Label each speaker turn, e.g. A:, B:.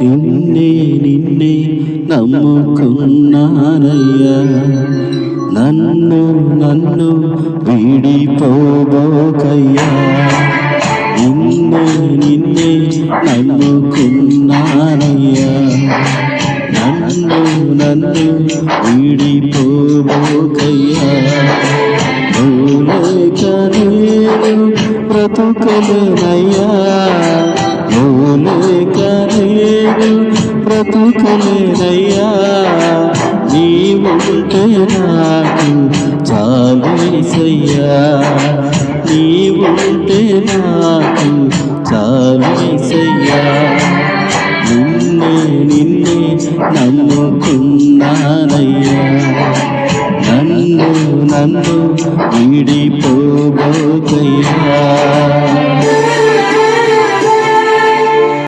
A: ഇന്നെ നിന്നെ നമുക്കുന്നാനയ്യ നന്നു നന്നു വീടി പോകയ്യ ഇന്നെ നിന്നെ നമുക്കുന്നാനയ്യ നന്നു നന്നു വീടി പോകയ്യ പ്രതുക്കലനയ്യ മൂലക నేను బ్రతుకలేనయ్యా నీవుంటే నాకు చాలేసయ్యా నీవుంటే నాకు చాలేసయ్యా నిన్నే నిన్నే నమ్ముకున్నానయ్యా. నన్ను నన్ను విడిపో